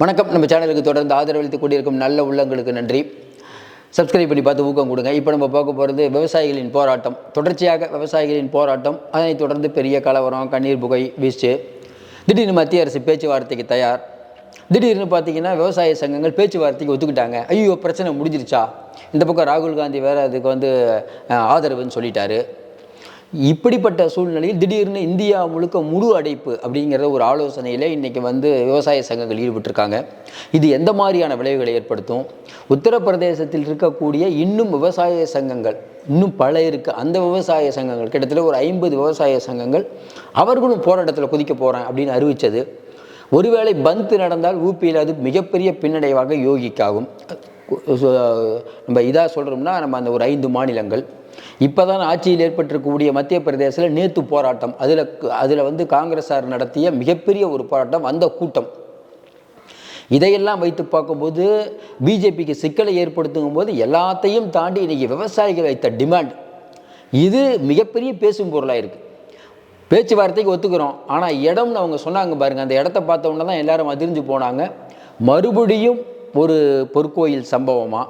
வணக்கம். நம்ம சேனலுக்கு தொடர்ந்து ஆதரவளித்து கொண்டிருக்கும் நல்ல உள்ளங்களுக்கு நன்றி. சப்ஸ்கிரைப் பண்ணி பார்த்து ஊக்கம் கொடுங்க. இப்போ நம்ம பார்க்க போகிறது விவசாயிகளின் போராட்டம். தொடர்ச்சியாக விவசாயிகளின் போராட்டம். அதனைத் தொடர்ந்து பெரிய கலவரம் கண்ணீர் புகை வீச்சு திடீர்னு மத்திய அரசு பேச்சுவார்த்தைக்கு தயார். திடீர்னு பார்த்தீங்கன்னா விவசாய சங்கங்கள் பேச்சுவார்த்தைக்கு ஒத்துக்கிட்டாங்க. ஐயோ பிரச்சனை முடிஞ்சிருச்சா? இந்த பக்கம் ராகுல் காந்தி வேறு அதுக்கு வந்து ஆதரவுன்னு சொல்லிட்டாரு. இப்படிப்பட்ட சூழ்நிலையில் திடீர்னு இந்தியா முழுக்க முழு அடைப்பு அப்படிங்கிற ஒரு ஆலோசனையில் இன்றைக்கி வந்து விவசாய சங்கங்கள் ஈடுபட்டிருக்காங்க. இது எந்த மாதிரியான விளைவுகளை ஏற்படுத்தும்? உத்தரப்பிரதேசத்தில் இருக்கக்கூடிய இன்னும் விவசாய சங்கங்கள் இன்னும் பல இருக்குது அந்த விவசாய சங்கங்கள் கிட்டத்தட்ட ஒரு ஐம்பது விவசாய சங்கங்கள் அவர்களும் போராட்டத்தில் குதிக்க போகிறேன் அப்படின்னு அறிவித்தது ஒருவேளை பந்த் நடந்தால் ஊபியில் அது மிகப்பெரிய பின்னடைவாக யோகிக்காகும். நம்ம இதாக சொல்கிறோம்னா நம்ம அந்த ஒரு ஐந்து மாநிலங்கள். இப்போ தான் ஆட்சியில் ஏற்பட்டிருக்கக்கூடிய மத்திய பிரதேசத்தில் நேற்று போராட்டம். அதில் அதில் வந்து காங்கிரஸார் நடத்திய மிகப்பெரிய ஒரு போராட்டம் அந்த கூட்டம். இதையெல்லாம் வைத்து பார்க்கும்போது பிஜேபிக்கு சிக்கலை ஏற்படுத்தும் போது எல்லாத்தையும் தாண்டி இன்றைக்கி விவசாயிகள் வைத்த டிமாண்ட் இது மிகப்பெரிய பேசும் பொருளாக இருக்குது பேச்சுவார்த்தைக்கு ஒத்துக்கிறோம். ஆனால் இடம்னு அவங்க சொன்னாங்க பாருங்கள் அந்த இடத்த பார்த்த உடனே தான் எல்லாரும் அதிர்ந்து போனாங்க. மறுபடியும் ஒரு பொற்கோயில் சம்பவமாக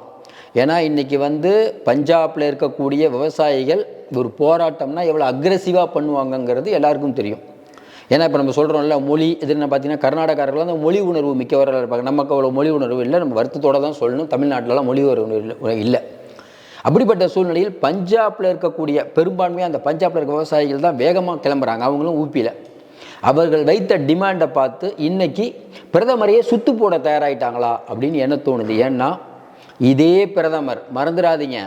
ஏன்னா இன்றைக்கி வந்து பஞ்சாபில் இருக்கக்கூடிய விவசாயிகள் ஒரு போராட்டம்னா எவ்வளோ அக்ரெசிவாக பண்ணுவாங்கங்கிறது எல்லாருக்கும் தெரியும். ஏன்னா இப்போ நம்ம சொல்கிறோம்ல மொழி இது பார்த்தீங்கன்னா கர்நாடகாரர்கள் வந்து மொழி உணர்வு மிக்கவராக இருப்பாங்க. நமக்கு அவ்வளோ மொழி உணர்வு இல்லை. நம்ம வருத்தத்தோட தான் சொல்லணும். தமிழ்நாட்டிலலாம் மொழி உணர்வு இல்லை இல்லை. அப்படிப்பட்ட சூழ்நிலையில் பஞ்சாபில் இருக்கக்கூடிய பெரும்பான்மையாக அந்த பஞ்சாபில் இருக்க விவசாயிகள் தான் வேகமாக கிளம்புறாங்க. அவங்களும் ஊப்பியில் அவர்கள் வைத்த டிமாண்டை பார்த்து இன்னைக்கு பிரதமரையே சுத்து போட தயாராகிட்டாங்களா அப்படின்னு என்ன தோணுது? ஏன்னா இதே பிரதமர் மறந்துடாதீங்க.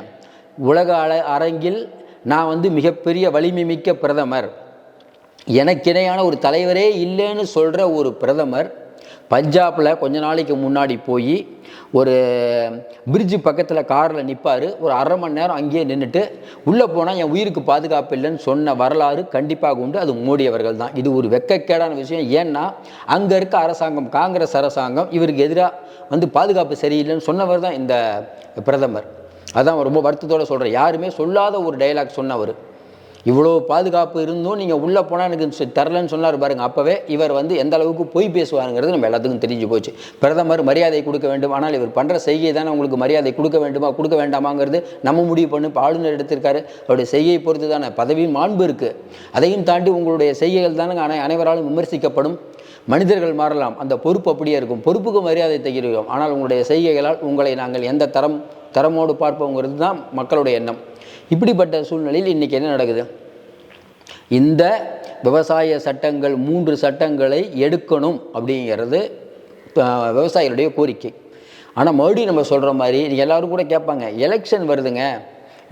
உலக அல அரங்கில் நான் வந்து மிகப்பெரிய வலிமை மிக்க பிரதமர். எனக்கிணையான ஒரு தலைவரே இல்லைன்னு சொல்கிற ஒரு பிரதமர் பஞ்சாபில் கொஞ்ச நாளைக்கு முன்னாடி போய் ஒரு பிரிட்ஜு பக்கத்தில் காரில் நிற்பார் ஒரு அரை மணி நேரம் அங்கேயே நின்றுட்டு உள்ளே போனால் என் உயிருக்கு பாதுகாப்பு இல்லைன்னு சொன்ன வரலாறு கண்டிப்பாக உண்டு. அது மோடி அவர்கள் தான். இது ஒரு வெக்கக்கேடான விஷயம். ஏன்னா அங்கே இருக்க அரசாங்கம் காங்கிரஸ் அரசாங்கம் இவருக்கு எதிராக வந்து பாதுகாப்பு சரியில்லைன்னு சொன்னவர் தான் இந்த பிரதமர். அதான் ரொம்ப வருத்தத்தோடு சொல்கிறேன் யாருமே சொல்லாத ஒரு டைலாக் சொன்னவர். இவ்வளோ பாதுகாப்பு இருந்தும் நீங்கள் உள்ளே போனால் எனக்கு சொ- தரலன்னு சொன்னார் பாருங்க. அப்போவே இவர் வந்து எந்த அளவுக்கு பொய் பேசுவாருங்கிறது நம்ம எல்லாத்துக்கும் தெரிஞ்சு போச்சு. பிரதமர் மரியாதை கொடுக்க வேண்டும். ஆனால் இவர் பண்ணுற செய்கை தானே உங்களுக்கு மரியாதை கொடுக்க வேண்டுமா கொடுக்க வேண்டாமாங்கிறது நம்ம முடிவு பண்ணு இப்போ ஆளுநர் எடுத்திருக்காரு. அவருடைய செய்கையை பொறுத்து தானே பதவியும் மாண்பு இருக்குது அதையும் தாண்டி உங்களுடைய செய்கைகள் தானே அனை அனைவராலும் விமர்சிக்கப்படும். மனிதர்கள் மாறலாம். அந்த பொறுப்பு அப்படியே இருக்கும். பொறுப்புக்கு மரியாதை தருகிறோம். ஆனால் உங்களுடைய செய்கைகளால் உங்களை நாங்கள் எந்த தரம் தரமோடு பார்ப்போங்கிறது தான் மக்களுடைய எண்ணம். இப்படிப்பட்ட சூழ்நிலையில் இன்றைக்கி என்ன நடக்குது? இந்த விவசாய சட்டங்கள் மூன்று சட்டங்களை எடுக்கணும் அப்படிங்கிறது விவசாயிகளுடைய கோரிக்கை. ஆனால் மறுபடியும் நம்ம சொல்கிற மாதிரி நீங்க எல்லாரும் கூட கேட்பாங்க எலெக்ஷன் வருதுங்க.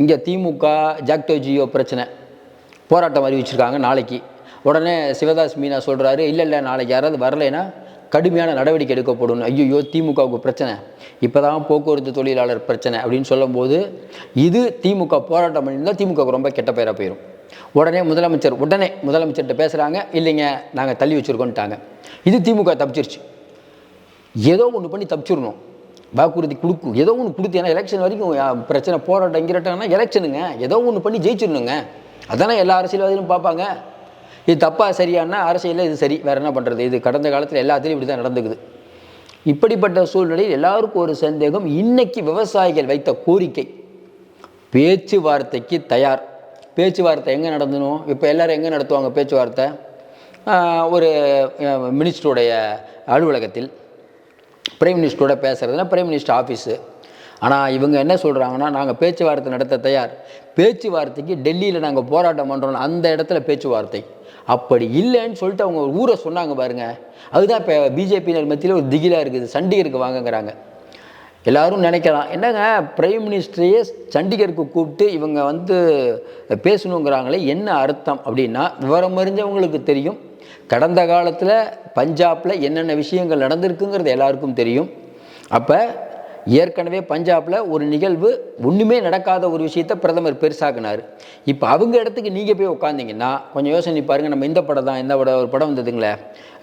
இங்கே திமுக ஜாக்டோ ஜியோ பிரச்சனை. போராட்டம் அறிவிச்சிருக்காங்க நாளைக்கு. உடனே சிவதாஸ் மீனா சொல்கிறாரு இல்லை இல்லை நாளைக்கு யாராவது வரலைன்னா கடுமையான நடவடிக்கை எடுக்கப்படும் ஐயோ திமுகவுக்கு பிரச்சனை. இப்போ தான் போக்குவரத்து தொழிலாளர் பிரச்சனை. அப்படின்னு சொல்லும்போது இது திமுக போராட்டம் பண்ணியிருந்தால் திமுகவுக்கு ரொம்ப கெட்ட பேராக போயிடும் உடனே முதலமைச்சர் உடனே முதலமைச்சர்கிட்ட பேசுகிறாங்க இல்லைங்க நாங்கள் தள்ளி வச்சுருக்கோன்ட்டாங்க இது திமுக தப்பிச்சிருச்சு. ஏதோ ஒன்று பண்ணி தப்பிச்சிடணும். வாக்குறுதி கொடுக்கும் ஏதோ ஒன்று கொடுத்து ஏன்னா எலெக்ஷன் வரைக்கும் பிரச்சனை போராட்டம் இங்கிறட்டாங்கன்னா எலெக்ஷனுங்க ஏதோ ஒன்று பண்ணி ஜெயிச்சிடணுங்க. அதானே எல்லா அரசியல்வாதிகளும் பார்ப்பாங்க. இது தப்பாக சரியானா அரசியலில் இது சரி வேறு என்ன பண்ணுறது இது கடந்த காலத்தில் எல்லாத்துலேயும் இப்படி தான் நடந்துக்குது. இப்படிப்பட்ட சூழ்நிலையில் எல்லாருக்கும் ஒரு சந்தேகம் இன்னைக்கு விவசாயிகள் வைத்த கோரிக்கை. பேச்சுவார்த்தைக்கு தயார். பேச்சுவார்த்தை எங்கே நடந்தணும் இப்போ எல்லோரும் எங்கே நடத்துவாங்க பேச்சுவார்த்தை? ஒரு மினிஸ்டருடைய அலுவலகத்தில் பிரைம் மினிஸ்டரோட பேசுகிறதுனா பிரைம் மினிஸ்டர் ஆஃபீஸு ஆனால் இவங்க என்ன சொல்கிறாங்கன்னா நாங்கள் பேச்சுவார்த்தை நடத்த தயார். பேச்சுவார்த்தைக்கு டெல்லியில் நாங்கள் போராட்டம் பண்ணுறோம் அந்த இடத்துல பேச்சுவார்த்தை. அப்படி இல்லைன்னு சொல்லிட்டு அவங்க ஊரை சொன்னாங்க பாருங்க. அதுதான் இப்போ பிஜேபியினர் மத்தியில் ஒரு திகிலாக இருக்குது. சண்டிகருக்கு வாங்கங்கிறாங்க. எல்லாரும் நினைக்கலாம். என்னங்க பிரைம் மினிஸ்டரையே சண்டிகருக்கு கூப்பிட்டு இவங்க வந்து பேசணுங்கிறாங்களே என்ன அர்த்தம் அப்படின்னா விவரம் அறிஞ்சவங்களுக்கு தெரியும். கடந்த காலத்தில் பஞ்சாபில் என்னென்ன விஷயங்கள் நடந்திருக்குங்கிறது எல்லாருக்கும் தெரியும். அப்போ ஏற்கனவே பஞ்சாபில் ஒரு நிகழ்வு ஒன்றுமே நடக்காத ஒரு விஷயத்தை பிரதமர் பெருசாக்குனார். இப்போ அவங்க இடத்துக்கு நீங்கள் போய் உட்காந்தீங்கன்னா கொஞ்சம் யோசனை பாருங்க நம்ம இந்த படம் தான் இந்த படம் ஒரு படம் வந்ததுங்களே.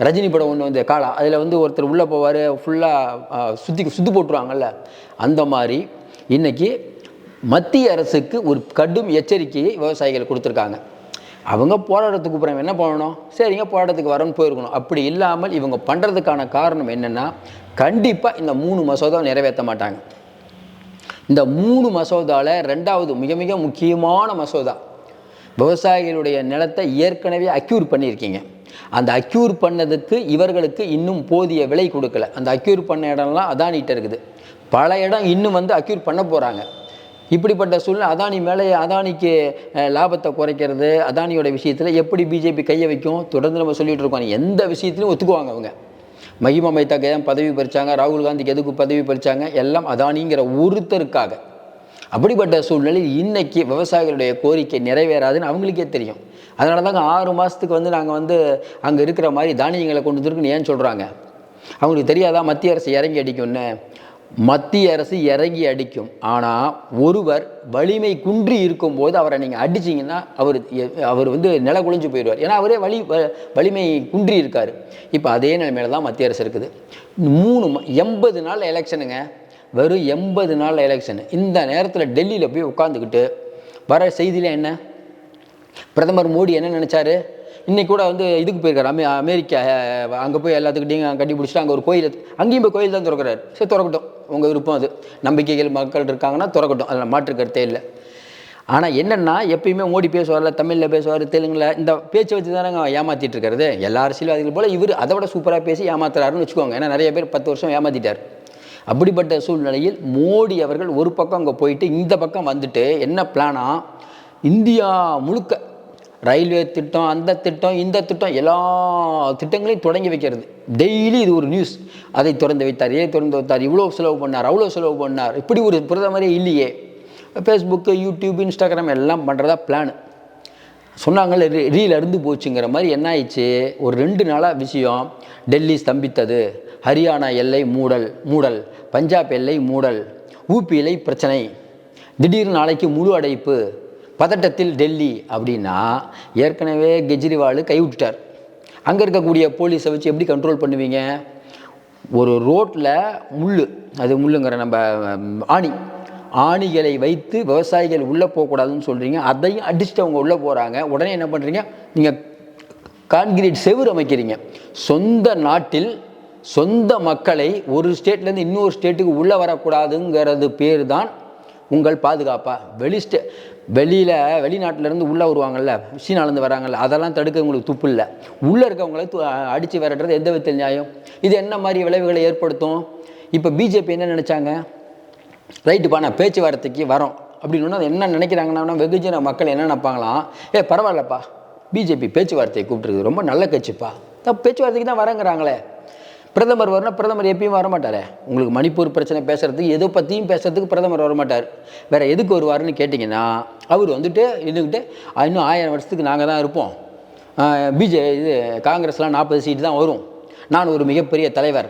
ரஜினி படம் ஒன்று வந்து காலா அதில் வந்து ஒருத்தர் உள்ளே போவார் ஃபுல்லாக சுற்றி சுற்றி போட்டுருவாங்கல்ல. அந்த மாதிரி இன்னைக்கு மத்திய அரசுக்கு ஒரு கடும் எச்சரிக்கையை விவசாயிகள் கொடுத்துருக்காங்க. அவங்க போராட்டத்துக்கு அப்புறம் என்ன பண்ணணும்? சரிங்க போராட்டத்துக்கு வரணும்னு போயிருக்கணும். அப்படி இல்லாமல் இவங்க பண்ணுறதுக்கான காரணம் என்னென்னா கண்டிப்பாக இந்த மூணு மசோதாவை நிறைவேற்ற மாட்டாங்க. இந்த மூணு மசோதாவில் ரெண்டாவது மிக மிக முக்கியமான மசோதா விவசாயிகளுடைய நிலத்தை ஏற்கனவே அக்யூர் பண்ணியிருக்கீங்க. அந்த அக்யூர் பண்ணதுக்கு இவர்களுக்கு இன்னும் போதிய விலை கொடுக்கல. அந்த அக்யூர் பண்ண இடம்லாம் அதானிகிட்ட இருக்குது. பல இடம் இன்னும் வந்து அக்யூர் பண்ண போகிறாங்க இப்படிப்பட்ட சூழ்நிலை அதானி மேலே அதானிக்கு லாபத்தை குறைக்கிறது அதானியோட விஷயத்தில் எப்படி பிஜேபி கையை வைக்கும் தொடர்ந்து நம்ம சொல்லிட்டு இருக்கோம். எந்த விஷயத்துலையும் ஒத்துக்குவாங்க அவங்க. மகிமா மைத்தாக்கு ஏன் பதவி பறிச்சாங்க ராகுல் காந்திக்கு எதுக்கு பதவி பறிச்சாங்க எல்லாம் அதானிங்கிற ஒருத்தருக்காக. அப்படிப்பட்ட சூழ்நிலையில் இன்னைக்கு விவசாயிகளுடைய கோரிக்கை நிறைவேறாதுன்னு அவங்களுக்கே தெரியும். அதனால தாங்க ஆறு மாதத்துக்கு வந்து நாங்கள் வந்து அங்கே இருக்கிற மாதிரி தானியங்களை கொண்டு வந்துருக்குன்னு ஏன் சொல்கிறாங்க அவங்களுக்கு தெரியாதா மத்திய அரசு இறங்கி அடிக்கும்னு? மத்திய அரசு இறங்கி அடிக்கும். ஆனால் ஒருவர் வலிமை குன்றி இருக்கும்போது அவரை நீங்கள் அடிச்சிங்கன்னா அவர் எ- அவர் வந்து நில குழிஞ்சு போயிடுவார். ஏன்னா அவரே வலி வ- வலிமை குன்றி இருக்கார். இப்போ அதே நிலைமையில தான் மத்திய அரசு இருக்குது. மூணு எண்பது நாள் எலெக்ஷனுங்க. வெறும் எண்பது நாள் எலெக்ஷன். இந்த நேரத்தில் டெல்லியில் போய் உட்காந்துக்கிட்டு வர செய்தியில் என்ன? பிரதமர் மோடி என்ன நினச்சாரு? இன்னைக்கு கூட வந்து இதுக்கு போயிருக்காரு. அமெ அமெரிக்கா அங்கே போய் எல்லாத்துக்கிட்டையும் கட்டி பிடிச்சிட்டு அங்கே ஒரு கோயில் அங்கேயும் போய் கோயில் தான் திறக்கிறார். சரி திறக்கட்டும். உங்கள் விருப்பம் அது. நம்பிக்கைகள் மக்கள் இருக்காங்கன்னா திறக்கட்டும். அதில் மாற்று கருத்தே இல்லை. ஆனால் என்னென்னா எப்பயுமே மோடி பேசுவார்ல தமிழில் பேசுவார் தெலுங்கில் இந்த பேச்சை வச்சு தானே ஏமாற்றிட்டு இருக்கிறது. எல்லா அரசியல்வாதிகள் போல் இவர் அதை விட சூப்பராக பேசி ஏமாத்துறாருன்னு வச்சுக்கோங்க. ஏன்னா நிறைய பேர் பத்து வருஷம் ஏமாற்றிட்டார் அப்படிப்பட்ட சூழ்நிலையில் மோடி அவர்கள் ஒரு பக்கம் அங்கே போயிட்டு இந்த பக்கம் வந்துட்டு என்ன பிளானா இந்தியா முழுக்க ரயில்வே திட்டம் அந்த திட்டம் இந்த திட்டம் எல்லா திட்டங்களையும் தொடங்கி வைக்கிறது. டெய்லி இது ஒரு நியூஸ். அதை திறந்து வைத்தார். இதை திறந்து வைத்தார்? இவ்வளோ செலவு பண்ணார். அவ்வளோ செலவு பண்ணார். இப்படி ஒரு பிரதமரே இல்லையே. ஃபேஸ்புக்கு யூடியூப் இன்ஸ்டாகிராம் எல்லாம் பண்ணுறதா பிளான் சொன்னாங்கல்ல ரீ- ரீல் அருந்து போச்சுங்கிற மாதிரி என்ன ஆயிடுச்சு? ஒரு ரெண்டு நாளாக விஷயம். டெல்லி ஸ்தம்பித்தது. ஹரியானா எல்லை மூடல் மூடல். பஞ்சாப் எல்லை மூடல். ஊபி எல்லை பிரச்சனை. திடீர்னு நாளைக்கு முழு அடைப்பு. பதட்டத்தில் டெல்லி அப்படின்னா ஏற்கனவே கெஜ்ரிவால் கைவிட்டுட்டார். அங்கே இருக்கக்கூடிய போலீஸை வச்சு எப்படி கண்ட்ரோல் பண்ணுவீங்க? ஒரு ரோட்டில் முள் அது முள்ளுங்கிற நம்ம ஆணி. ஆணிகளை வைத்து விவசாயிகள் உள்ளே போகக்கூடாதுன்னு சொல்கிறீங்க அதையும் அடிச்சுட்டு அவங்க உள்ளே போகிறாங்க உடனே என்ன பண்ணுறீங்க நீங்கள் கான்கிரீட் செவுறு அமைக்கிறீங்க. சொந்த நாட்டில் சொந்த மக்களை ஒரு ஸ்டேட்லேருந்து இன்னொரு ஸ்டேட்டுக்கு உள்ளே வரக்கூடாதுங்கிறது பேர் தான் உங்கள் பாதுகாப்பாக வெளி ஸ்டே வெளியில் வெளிநாட்டிலேருந்து உள்ளே வருவாங்கல்ல சீனாலேருந்து வராங்கல்ல அதெல்லாம் தடுக்க உங்களுக்கு துப்பு இல்லை. உள்ளே இருக்கவங்களை து அடித்து விரட்டுறது எந்த விதத்தில் நியாயம்? இது என்ன மாதிரி விளைவுகளை ஏற்படுத்தும்? இப்போ பிஜேபி என்ன நினச்சாங்க? ரைட்டுப்பா நான் பேச்சுவார்த்தைக்கு வரோம். அப்படின்னு அது என்ன நினைக்கிறாங்கன்னா வெகுஜன மக்கள் என்ன நினைப்பாங்களாம்? ஏ பரவாயில்லப்பா. பிஜேபி பேச்சுவார்த்தையை கூப்பிட்டுருக்கு ரொம்ப நல்ல கட்சிப்பா. தான் பேச்சுவார்த்தைக்கு தான் வரேங்கிறாங்களே. பிரதமர் வரணும் பிரதமர் எப்பயும் வரமாட்டாரே. உங்களுக்கு மணிப்பூர் பிரச்சனை பேசுகிறதுக்கு எதை பற்றியும் பேசுகிறதுக்கு பிரதமர் வரமாட்டார். வேறு எதுக்கு வருவாருன்னு கேட்டிங்கன்னா அவர் வந்துட்டு இருந்துக்கிட்டு இன்னும் ஆயிரம் வருஷத்துக்கு நாங்கள் தான் இருப்போம். பிஜே இது காங்கிரஸ்லாம் நாற்பது சீட்டு தான் வரும். நான் ஒரு மிகப்பெரிய தலைவர்.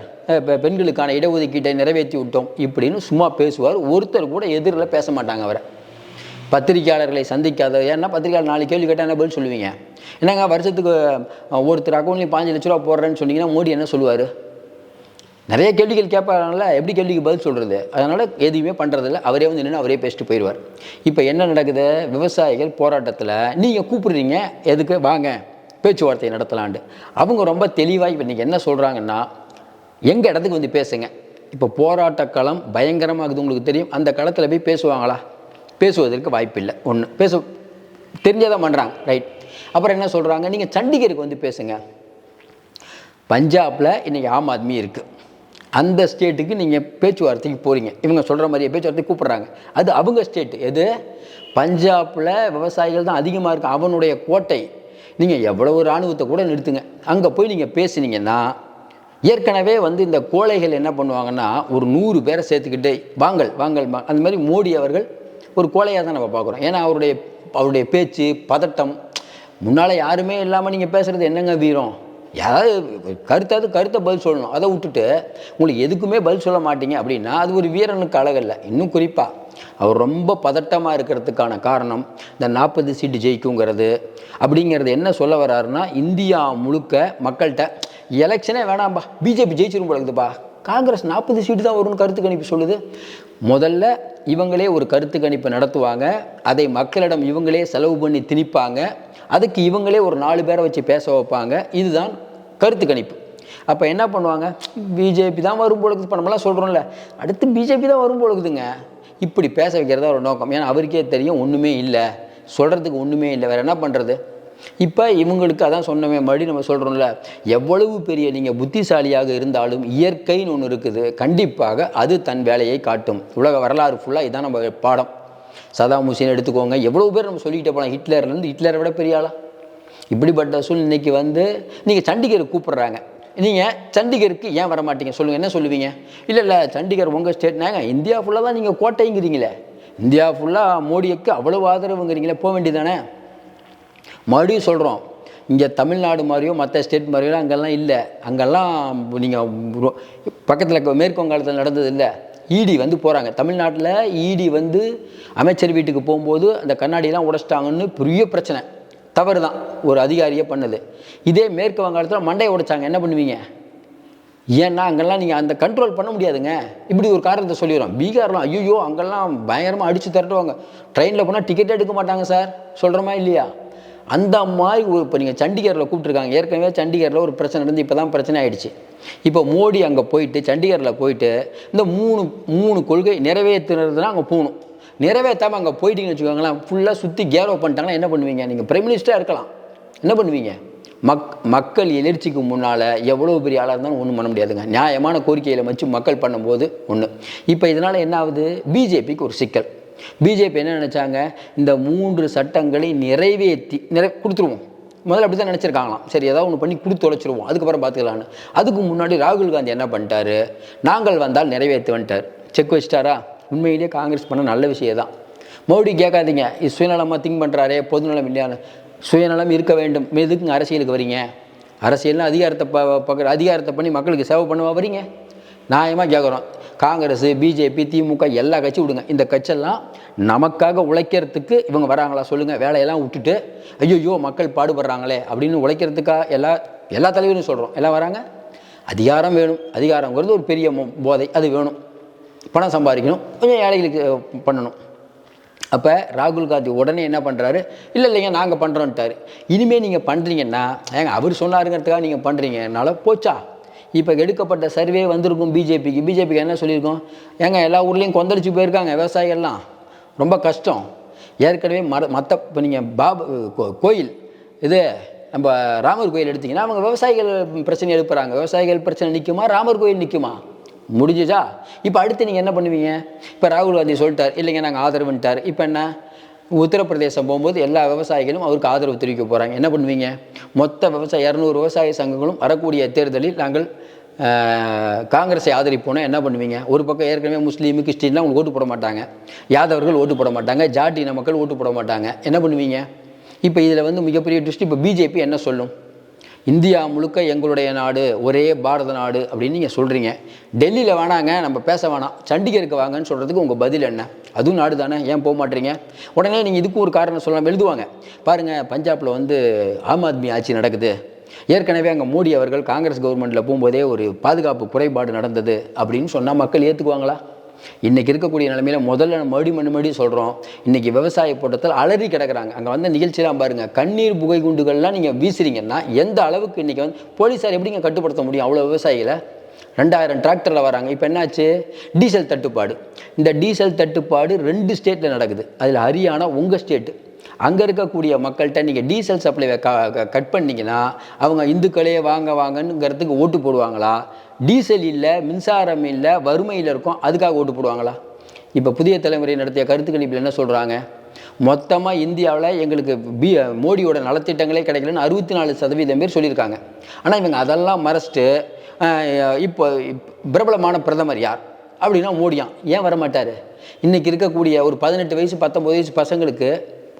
பெண்களுக்கான இடஒதுக்கீட்டை நிறைவேற்றி விட்டோம். இப்படின்னு சும்மா பேசுவார். ஒருத்தர் கூட எதிரில் பேச மாட்டாங்க அவரை. பத்திரிக்கையாளர்களை சந்திக்காத ஏன்னா பத்திரிகையாளர் நாலு கேள்வி கேட்டால் என்ன பதில் சொல்லுவீங்க? என்னங்க வருஷத்துக்கு ஒருத்தர் அக்கௌண்ட்லேயும் பாஞ்சு லட்ச ரூபா போடுறேன்னு சொன்னீங்கன்னா மோடி என்ன சொல்லுவார்? நிறைய கேள்விகள் கேட்பாங்கல்ல எப்படி கேள்விக்கு பதில் சொல்கிறது அதனால் எதுவுமே பண்ணுறதில்ல அவரே வந்து நின்று அவரே பேசிட்டு போயிடுவார். இப்போ என்ன நடக்குது? விவசாயிகள் போராட்டத்தில் நீங்கள் கூப்பிடுறீங்க எதுக்கு? வாங்க பேச்சுவார்த்தை நடத்தலான்ட்டு. அவங்க ரொம்ப தெளிவாக இப்போ இன்றைக்கி என்ன சொல்கிறாங்கன்னா எங்கள் இடத்துக்கு வந்து பேசுங்க. இப்போ போராட்ட களம் பயங்கரமாகுது உங்களுக்கு தெரியும். அந்த களத்தில் போய் பேசுவாங்களா? பேசுவதற்கு வாய்ப்பில்லை. ஒன்று பேச தெரிஞ்சதான் பண்ணுறாங்க ரைட் அப்புறம் என்ன சொல்கிறாங்க நீங்கள் சண்டிகருக்கு வந்து பேசுங்க. பஞ்சாபில் இன்றைக்கி ஆம் ஆத்மி இருக்குது அந்த ஸ்டேட்டுக்கு நீங்கள் பேச்சுவார்த்தைக்கு போகிறீங்க இவங்க சொல்கிற மாதிரியே பேச்சுவார்த்தைக்கு கூப்பிட்றாங்க. அது அவங்க ஸ்டேட் எது? பஞ்சாபில் விவசாயிகள் தான் அதிகமாக இருக்கும் அவனுடைய கோட்டை நீங்கள் எவ்வளோ இராணுவத்தை கூட நிறுத்துங்க. அங்கே போய் நீங்கள் பேசுனீங்கன்னா ஏற்கனவே வந்து இந்த கோழைகள் என்ன பண்ணுவாங்கன்னா ஒரு நூறு பேரை சேர்த்துக்கிட்டு வாங்கல் வாங்கல் அந்த மாதிரி மோடி அவர்கள் ஒரு கோழையாக தான் நம்ம பார்க்குறோம். ஏன்னா அவருடைய அவருடைய பேச்சு பதட்டம் முன்னால் யாருமே இல்லாமல் நீங்கள் பேசுகிறது என்னங்க வீரம்? யாராவது கருத்தாவது கருத்தை பதில் சொல்லணும். அதை விட்டுட்டு உங்களுக்கு எதுக்குமே பதில் சொல்ல மாட்டீங்க அப்படின்னா அது ஒரு வீரனுக்கு அழகல்ல. இன்னும் குறிப்பாக அவர் ரொம்ப பதட்டமாக இருக்கிறதுக்கான காரணம் இந்த நாற்பது சீட்டு ஜெயிக்குங்கிறது. அப்படிங்கிறது என்ன சொல்ல வர்றாருன்னா இந்தியா முழுக்க மக்கள்கிட்ட எலெக்ஷனே வேணாம்பா பிஜேபி ஜெயிச்சிரும் போல இருக்குதுப்பா. காங்கிரஸ் நாற்பது சீட்டு தான் வரும்னு கருத்து கணிப்பு சொல்லுது. முதல்ல இவங்களே ஒரு கருத்து கணிப்பு நடத்துவாங்க. அதை மக்களிடம் இவங்களே செலவு பண்ணி திணிப்பாங்க. அதுக்கு இவங்களே ஒரு நாலு பேரை வச்சு பேச வைப்பாங்க. இதுதான் கருத்து கணிப்பு. அப்போ என்ன பண்ணுவாங்க? பிஜேபி தான் வரும் பொழுது இப்போ நம்மளாம் சொல்கிறோம்ல அடுத்து பிஜேபி தான் வரும் பொழுதுங்க இப்படி பேச வைக்கிறதா ஒரு நோக்கம். ஏன்னா அவருக்கே தெரியும் ஒன்றுமே இல்லை. சொல்கிறதுக்கு ஒன்றுமே இல்லை. வேறு என்ன பண்ணுறது இப்போ இவங்களுக்கு அதான் சொன்னமே மறுபடியும் நம்ம சொல்கிறோம்ல எவ்வளவு பெரிய நீங்கள் புத்திசாலியாக இருந்தாலும் இயற்கைன்னு ஒன்று இருக்குது. கண்டிப்பாக அது தன் வேலையை காட்டும். உலக வரலாறு ஃபுல்லாக இதான் நம்ம பாடம். சதாம் ஹுசேன் எடுத்துக்கோங்க. எவ்வளோ பேர் நம்ம சொல்லிக்கிட்டே போகலாம் ஹிட்லர்லேருந்து ஹிட்லரை விட பெரிய ஆளா? இப்படிப்பட்ட சூழ்நிலைக்கு வந்து நீங்கள் சண்டிகர் கூப்பிட்றாங்க. நீங்கள் சண்டிகருக்கு ஏன் வர மாட்டீங்க சொல்லுங்கள் என்ன சொல்லுவீங்க? இல்லை இல்லை சண்டிகர் உங்கள் ஸ்டேட்னாங்க இந்தியா ஃபுல்லாக தான் நீங்கள் கோட்டைங்கிறீங்களே. இந்தியா ஃபுல்லாக மோடிக்கு அவ்வளவு ஆதரவுங்கிறீங்களே. போக வேண்டியதானே மறுபடியும் சொல்கிறோம் இங்கே தமிழ்நாடு மாதிரியோ மற்ற ஸ்டேட் மாதிரியோ அங்கெல்லாம் இல்லை. அங்கெல்லாம் நீங்கள் பக்கத்தில் மேற்கு வங்காளத்தில் நடந்தது இல்லை. இடி வந்து போகிறாங்க தமிழ்நாட்டில் இடி வந்து அமைச்சர் வீட்டுக்கு போகும்போது அந்த கண்ணாடியெலாம் உடைச்சிட்டாங்கன்னு பெரிய பிரச்சனை. தவறு தான் ஒரு அதிகாரியே பண்ணது. இதே மேற்கு வங்காளத்தில் மண்டையை உடைச்சாங்க. என்ன பண்ணுவீங்க? ஏன்னா அங்கெல்லாம் நீங்கள் அந்த கண்ட்ரோல் பண்ண முடியாதுங்க. இப்படி ஒரு காரணத்தை சொல்லிடுறோம். பீகார்லாம் ஐயோ அங்கெல்லாம் பயங்கரமாக அடித்து திரட்டுவாங்க. ட்ரெயினில் போனால் டிக்கெட்டே எடுக்க மாட்டாங்க சார் சொல்கிறோமா இல்லையா? அந்த மாதிரி ஒரு இப்போ நீங்கள் சண்டிகரில் கூப்பிட்ருக்காங்க ஏற்கனவே சண்டிகரில் ஒரு பிரச்சனை இருந்து இப்போ தான் பிரச்சனை ஆயிடுச்சு. இப்போ மோடி அங்கே போயிட்டு சண்டிகரில் போயிட்டு இந்த மூணு மூணு கொள்கை நிறைவேற்றுனதுன்னா அங்கே போகணும். நிறைவேற்றாமல் அங்கே போயிட்டீங்கன்னு வச்சுக்கோங்களேன் ஃபுல்லாக சுற்றி கேரோ பண்ணிட்டாங்கன்னா என்ன பண்ணுவீங்க? நீங்கள் பிரைம் மினிஸ்டராக இருக்கலாம். என்ன பண்ணுவீங்க? மக் மக்கள் எழுச்சிக்கு முன்னால் எவ்வளோ பெரிய ஆளாக இருந்தாலும் ஒன்றும் பண்ண முடியாதுங்க. நியாயமான கோரிக்கையில் வச்சு மக்கள் பண்ணும்போது ஒன்று இப்போ இதனால் என்ன ஆகுது? பிஜேபிக்கு ஒரு சிக்கல். பிஜேபி என்ன நினச்சாங்க? இந்த மூன்று சட்டங்களை நிறைவேற்றி நிறை கொடுத்துருவோம். முதல்ல அப்படி தான் நினச்சிருக்காங்களாம். சரி ஏதாவது ஒன்று பண்ணி கொடுத்து தொலைச்சிருவோம் அதுக்கப்புறம் பார்த்துக்கலான்னு அதுக்கு முன்னாடி ராகுல் காந்தி என்ன பண்ணிட்டாரு? நாங்கள் வந்தால் நிறைவேற்றி வந்துட்டார். செக் வச்சிட்டாரா? உண்மையிலேயே காங்கிரஸ் பண்ண நல்ல விஷயம் தான் மோடி கேட்காதீங்க. இது சுயநலமாக திங்க் பண்ணுறாரே பொதுநலம் இல்லையான்னு. சுயநலம் இருக்க வேண்டும். எதுக்குங்க அரசியலுக்கு வரீங்க? அரசியல்னால் அதிகாரத்தை ப பக்க அதிகாரத்தை பண்ணி மக்களுக்கு சேவை பண்ணவா வரீங்க? நியாயமாக கேட்குறோம் காங்கிரஸ் பிஜேபி திமுக எல்லா கட்சியும் விடுங்க. இந்த கட்சியெல்லாம் நமக்காக உழைக்கிறதுக்கு இவங்க வராங்களா சொல்லுங்கள் வேலையெல்லாம் விட்டுட்டு ஐயோ மக்கள் பாடுபடுறாங்களே அப்படின்னு உழைக்கிறதுக்காக எல்லா எல்லா தலைவரும் சொல்கிறோம் எல்லாம் வராங்க? அதிகாரம் வேணும். அதிகாரங்கிறது ஒரு பெரிய போதை. அது வேணும். பணம் சம்பாதிக்கணும். கொஞ்சம் ஏழைகளுக்கு பண்ணணும். அப்போ ராகுல் காந்தி உடனே என்ன பண்ணுறாரு இல்லை இல்லைங்க நாங்கள் பண்ணுறோன்ட்டாரு இனிமேல் நீங்கள் பண்ணுறீங்கன்னா ஏங்க அவர் சொன்னாருங்கிறதுக்காக நீங்கள் பண்ணுறீங்கனால போச்சா? இப்போ எடுக்கப்பட்ட சர்வே வந்திருக்கும் பிஜேபிக்கு. பிஜேபிக்கு என்ன சொல்லியிருக்கோம்? ஏங்க எல்லா ஊர்லேயும் கொந்தளிச்சு போயிருக்காங்க விவசாயிகள்லாம். ரொம்ப கஷ்டம். ஏற்கனவே மர மற்ற இப்போ நீங்கள் பாபு கோ- கோயில் இது நம்ம ராமர் கோயில் எடுத்தீங்கன்னா அவங்க விவசாயிகள் பிரச்சனை எழுப்புறாங்க. விவசாயிகள் பிரச்சனை நிற்குமா ராமர் கோயில் நிற்குமா முடிஞ்சுச்சா? இப்போ அடுத்து நீங்கள் என்ன பண்ணுவீங்க? இப்போ ராகுல் காந்தி சொல்லிட்டார். இல்லைங்க நாங்கள் ஆதரவுன்ட்டார். இப்போ என்ன? உத்தரப்பிரதேசம் போகும்போது எல்லா விவசாயிகளும் அவருக்கு ஆதரவு தெரிவிக்க போகிறாங்க என்ன பண்ணுவீங்க? மொத்த விவசாய இரநூறு விவசாய சங்கங்களும் வரக்கூடிய தேர்தலில் நாங்கள் காங்கிரஸை ஆதரிப்போனால் என்ன பண்ணுவீங்க? ஒரு பக்கம் ஏற்கனவே முஸ்லீமு கிறிஸ்டின்லாம் உங்களுக்கு ஓட்டு போட மாட்டாங்க. யாதவர்கள் ஓட்டு போட மாட்டாங்க. ஜாட்டின மக்கள் ஓட்டு போட மாட்டாங்க. என்ன பண்ணுவீங்க? இப்போ இதில் வந்து மிகப்பெரிய ட்விஸ்ட் இப்போ பிஜேபி என்ன சொல்லும்? இந்தியா முழுக்க எங்களுடைய நாடு ஒரே பாரத நாடு அப்படின்னு நீங்கள் சொல்கிறீங்க டெல்லியில் வேணாங்க நம்ம பேச வேணாம். சண்டிகருக்கு வாங்கன்னு சொல்கிறதுக்கு உங்கள் பதில் என்ன? அதுவும் நாடு தானே ஏன் போக மாட்டீங்க? உடனே நீங்கள் இதுக்கும் ஒரு காரணம் சொல்லலாம் எழுதுவாங்க. பாருங்கள் பஞ்சாபில் வந்து ஆம் ஆத்மி ஆட்சி நடக்குது. ஏற்கனவே அங்கே மோடி அவர்கள் காங்கிரஸ் கவர்மெண்ட்டில் போகும்போதே ஒரு பாதுகாப்பு குறைபாடு நடந்தது அப்படின்னு சொன்னால் மக்கள் ஏற்றுக்குவாங்களா இன்றைக்கி இருக்கக்கூடிய நிலமையில முதல்ல மறுபடி மறுபடியும் மறுபடியும் சொல்கிறோம் இன்றைக்கி விவசாய போட்டத்தில் அலறி கிடக்குறாங்க. அங்கே வந்த நிகழ்ச்சியெலாம் பாருங்கள் கண்ணீர் புகை குண்டுகள்லாம் நீங்கள் வீசுறீங்கன்னா எந்த அளவுக்கு இன்றைக்கி வந்து போலீஸார் எப்படிங்க கட்டுப்படுத்த முடியும் அவ்வளோ விவசாயிகளை? ரெண்டாயிரம் டிராக்டரில் வராங்க. இப்போ என்னாச்சு? டீசல் தட்டுப்பாடு. இந்த டீசல் தட்டுப்பாடு ரெண்டு ஸ்டேட்டில் நடக்குது. அதில் ஹரியானா உங்கள் ஸ்டேட்டு அங்கே இருக்கக்கூடிய மக்கள்கிட்ட நீங்கள் டீசல் சப்ளை கட் பண்ணீங்கன்னா அவங்க இந்துக்களே வாங்க வாங்கன்னுங்கிறதுக்கு ஓட்டு போடுவாங்களா? டீசல் இல்லை மின்சாரம் இல்லை வறுமையில் இருக்கும் அதுக்காக ஓட்டு போடுவாங்களா? இப்போ புதிய தலைமுறை நடத்திய கருத்து கணிப்பில் என்ன சொல்கிறாங்க மொத்தமாக இந்தியாவில் எங்களுக்கு பி மோடியோட நலத்திட்டங்களே கிடைக்கலன்னு அறுபத்தி நாலு சதவீதம் பேர் சொல்லியிருக்காங்க. ஆனால் இவங்க அதெல்லாம் மறைச்சிட்டு இப்போ பிரபலமான பிரதமர் யார்? அப்படின்னா மோடியான் ஏன் வர மாட்டார் இன்றைக்கி இருக்கக்கூடிய ஒரு பதினெட்டு வயசு பத்தொம்பது வயசு பசங்களுக்கு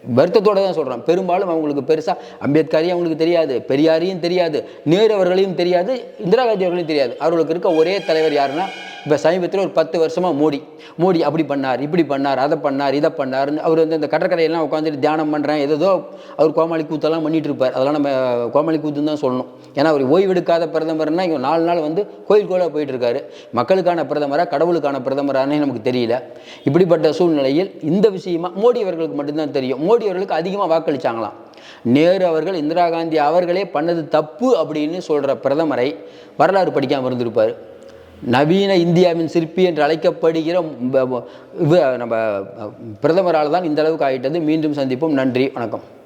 வருத்தத்தோடு தான் சொல்கிறோம் பெரும்பாலும் அவங்களுக்கு பெருசாக அம்பேத்கரையும் அவங்களுக்கு தெரியாது பெரியாரையும் தெரியாது நேரு அவர்களையும் தெரியாது இந்திரா காந்தி அவர்களையும் தெரியாது. அவர்களுக்கு இருக்க ஒரே தலைவர் யாருன்னா இப்போ சமீபத்தில் ஒரு பத்து வருஷமாக மோடி மோடி அப்படி பண்ணார் இப்படி பண்ணார் அதை பண்ணார் இதை பண்ணார்னு அவர் வந்து இந்த கடற்கரையெல்லாம் உட்காந்துட்டு தியானம் பண்ணுறேன் ஏதோ அவர் கோமாளி கூத்தெல்லாம் பண்ணிகிட்டு இருப்பார் அதெல்லாம் நம்ம கோமாளி கூத்துன்னு தான் சொல்லணும். ஏன்னா அவர் ஓய்வெடுக்காத பிரதமர்னா இவங்க நாலு நாள் வந்து கோயில் கோயிலாக போயிட்டுருக்காரு. மக்களுக்கான பிரதமரா கடவுளுக்கான பிரதமரானே நமக்கு தெரியல. இப்படிப்பட்ட சூழ்நிலையில் இந்த விஷயமா மோடி அவர்களுக்கு மட்டும்தான் தெரியும். மோடி அவர்களுக்கு அதிகமாக வாக்களிச்சாங்களாம். நேரு அவர்கள் இந்திரா காந்தி அவர்களே பண்ணது தப்பு அப்படின்னு சொல்கிற பிரதமரை வரலாறு படிக்காமல் இருந்திருப்பார். நவீன இந்தியாவின் சிற்பி என்று அழைக்கப்படுகிற நம்ம பிரதமரால் தான் இந்த அளவுக்கு ஆகிட்டது மீண்டும் சந்திப்போம். நன்றி. வணக்கம்.